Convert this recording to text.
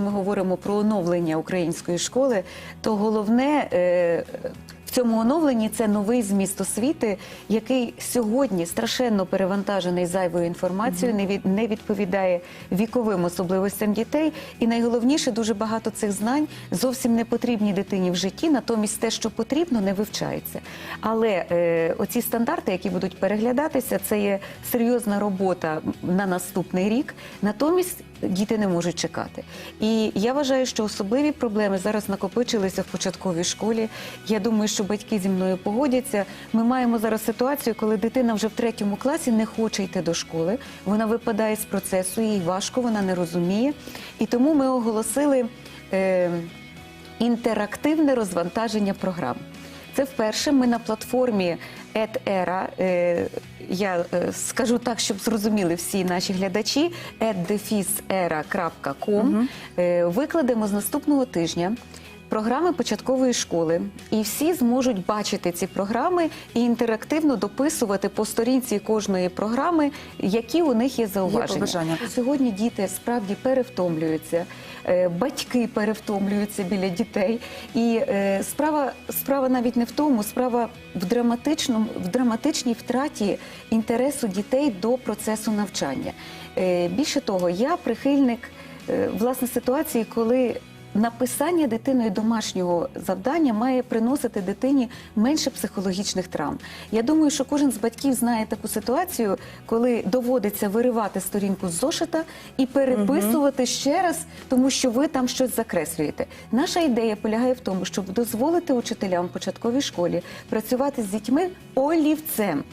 Ми говоримо про оновлення української школи, то головне е, в цьому оновленні це новий зміст освіти, який сьогодні страшенно перевантажений зайвою інформацією, не, від, не відповідає віковим особливостям дітей. І найголовніше, дуже багато цих знань зовсім не потрібні дитині в житті, натомість те, що потрібно, не вивчається. Але е, оці стандарти, які будуть переглядатися, це є серйозна робота на наступний рік. Натомість діти не можуть чекати. І я вважаю, що особливі проблеми зараз накопичилися в початковій школі. Я думаю, що батьки зі мною погодяться. Ми маємо зараз ситуацію, коли дитина вже в третьому класі не хоче йти до школи. Вона випадає з процесу, їй важко, вона не розуміє. І тому ми оголосили е, інтерактивне розвантаження програм. Це вперше ми на платформі EdEra, е, я е, скажу так, щоб зрозуміли всі наші глядачі, eddefisera.com, е, викладемо з наступного тижня програми початкової школи. І всі зможуть бачити ці програми і інтерактивно дописувати по сторінці кожної програми, які у них є зауваження. побажання. Сьогодні діти справді перевтомлюються, е, батьки перевтомлюються біля дітей. І е, справа, справа навіть не в тому, справа в драматичному, в драматичній втраті інтересу дітей до процесу навчання. Е, Більше того, я прихильник власне ситуації, коли Написання дитиною домашнього завдання має приносити дитині менше психологічних травм. Я думаю, що кожен з батьків знає таку ситуацію, коли доводиться виривати сторінку з зошита і переписувати ще раз, тому що ви там щось закреслюєте. Наша ідея полягає в тому, щоб дозволити учителям в початковій школі працювати з дітьми олівцем.